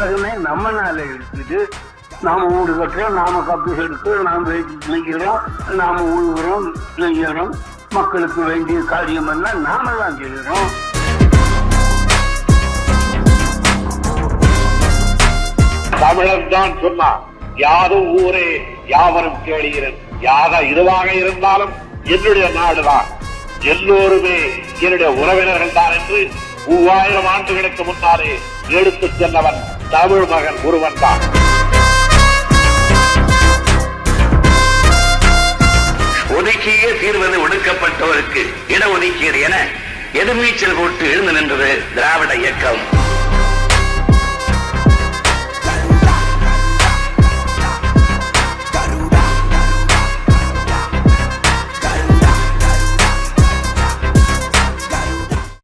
உலகமே நம்ம நம்மனால இருக்குது. நாம வீடு கட்டுறோம் நாம கப்பி எடுக்கிறோம் நாம் நினைக்கிறோம் நாம உழுகிறோம் நெய்யறோம் மக்களுக்கு வேண்டிய காரியம் எல்லாம் நாம தான் செய்கிறோம் தமிழன் தான் சொன்னான் யாரும் ஊரே யாவரும் கேளுகிறேன் யாக இதுவாக இருந்தாலும் என்னுடைய நாடுதான். எல்லோருமே என்னுடைய உறவினர்கள் தான் என்று மூவாயிரம் ஆண்டுகளுக்கு முன்னாலே எடுத்துச் சென்றவன் தமிழ் மகன் ஒருவன் தான். ஒதுக்கியே தீர்வது ஒடுக்கப்பட்டோருக்கு இடஒதுக்கீடு என எதிர்நீச்சல் போட்டு எழுந்து நின்றது திராவிட இயக்கம்.